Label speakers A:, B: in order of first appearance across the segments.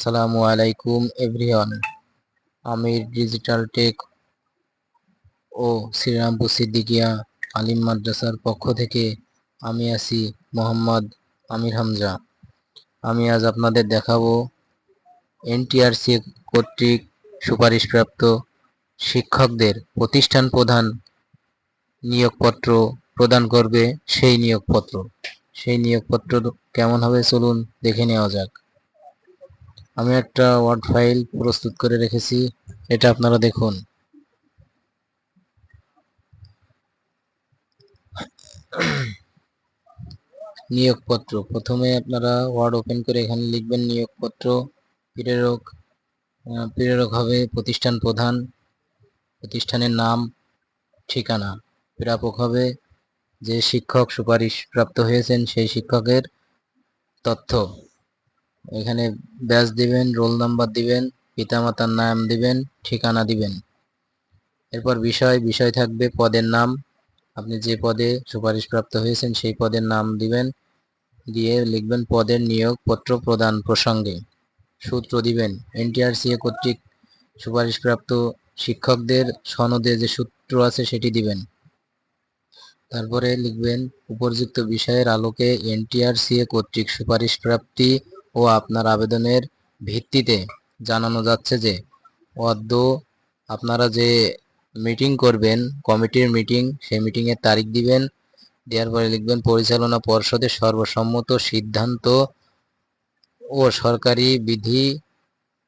A: আসসালামু আলাইকুম, everyone. Amir digital tech ও শ্রীরামপুর সিদ্দিকিয়া আলিম মাদ্রাসার পক্ষ থেকে আমি আছি মোহাম্মদ আমির হামজা। আমি আজ আপনাদের দেখাবো এনটিআরসি কর্তৃক সুপারিশপ্রাপ্ত শিক্ষকদের প্রতিষ্ঠান প্রধান নিয়োগপত্র প্রদান করবে সেই নিয়োগপত্র। সেই নিয়োগপত্র কেমন হবে চলুন দেখে নেওয়া যাক। আমি একটা ওয়ার্ড ফাইল প্রস্তুত করে রেখেছি, এটা আপনারা দেখুন। নিয়োগপত্র, প্রথমে আপনারা ওয়ার্ড ওপেন করে এখানে লিখবেন নিয়োগপত্র, প্রেরক প্রেরক হবে প্রতিষ্ঠান প্রধান, প্রতিষ্ঠানের নাম, ঠিকানা। প্রাপক হবে যে শিক্ষক সুপারিশ প্রাপ্ত হয়েছেন সেই শিক্ষকের তথ্য। এখানে ব্যাচ দিবেন, রোল নাম্বার দিবেন, পিতামাতার নাম দিবেন, ঠিকানা দিবেন। এরপর বিষয় বিষয় থাকবে পদের নাম। আপনি যে পদে সুপারিশপ্রাপ্ত হয়েছেন সেই পদের নাম দিবেন। দিয়ে লিখবেন পদের নিয়োগ পত্র প্রদান প্রসঙ্গে। সূত্র দিবেন। এনটিআরসিএ কর্তৃক সুপারিশপ্রাপ্ত শিক্ষকদের সনদে যে সূত্র আছে সেটি দিবেন। তারপরে লিখবেন উপর্যুক্ত বিষয়ের আলোকে এনটিআরসিএ কর্তৃক সুপারিশ প্রাপ্তি ও আপনার আবেদনের ভিত্তিতে জানানো যাচ্ছে যে, অদ্য আপনারা যে মিটিং করবেন, কমিটির মিটিং সেই মিটিংয়ের তারিখ দিবেন, দেওয়ার পরে লিখবেন, পরিচালনা পর্ষদের সর্বসম্মত সিদ্ধান্ত ও সরকারি বিধি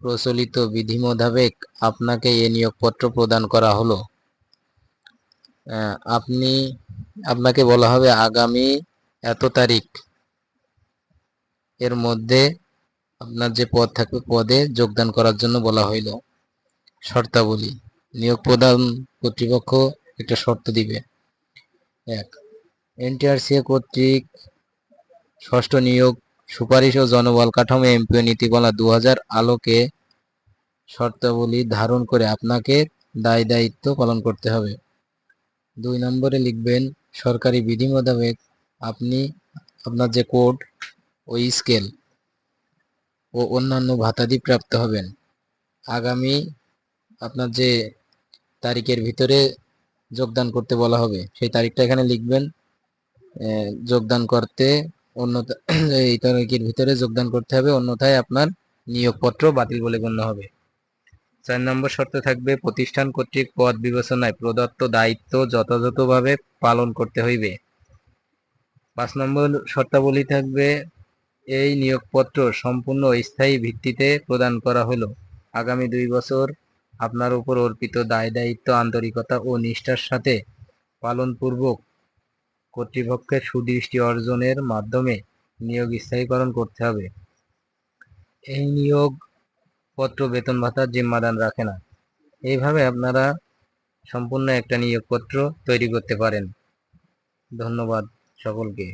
A: প্রচলিত বিধি মোতাবেক আপনাকে এ নিয়োগপত্র প্রদান করা হলো। আপনি, আপনাকে বলা হবে আগামী এত তারিখ। এর মধ্যে আপনার যে পদ থাকবে, পদে যোগদান করার জন্য বলা হইল শর্তাবলী। নিয়োগ প্রদান কর্তৃপক্ষ একটা শর্ত দিবে। এক এনটিআরসিএ কর্তৃক ষষ্ঠ নিয়োগ সুপারিশ ও জনবল কাঠামো এমপিও নীতিমালা দু হাজার আলোকে শর্তাবলী ধারণ করে আপনাকে দায় দায়িত্ব পালন করতে হবে। দুই নম্বরে লিখবেন, সরকারি বিধি মোতাবেক আপনি আপনার যে কোড ও স্কেল ও অন্যান্য ভাতাদি প্রাপ্ত হবেন। আগামী আপনার যে তারিখের ভিতরে যোগদান করতে বলা হবে, সেই তারিখটা এখানে লিখবেন যোগদান করতে অন্য এই তারিখের ভিতরে যোগদান করতে হবে, অন্যথায় আপনার নিয়োগপত্র বাতিল বলে গণ্য হবে। চার নম্বর শর্ত থাকবে, প্রতিষ্ঠান কর্তৃক পদ বিবেচনায় প্রদত্ত দায়িত্ব যথাযথভাবে পালন করতে হইবে। পাঁচ নম্বর শর্তাবলী থাকবে এই নিয়োগপত্র সম্পূর্ণ স্থায়ী ভিত্তিতে প্রদান করা হলো। আগামী দুই বছর আপনার উপর অর্পিত দায়, দায়িত্ব, আন্তরিকতা ও নিষ্ঠার সাথে পালনপূর্বক কর্তৃপক্ষের সুদৃষ্টি অর্জনের মাধ্যমে নিয়োগ স্থায়ীকরণ করতে হবে। এই নিয়োগ পত্র বেতন ভাতার জিম্মাদান রাখে না। এইভাবে আপনারা সম্পূর্ণ একটা নিয়োগপত্র তৈরি করতে পারেন। ধন্যবাদ সকলকে।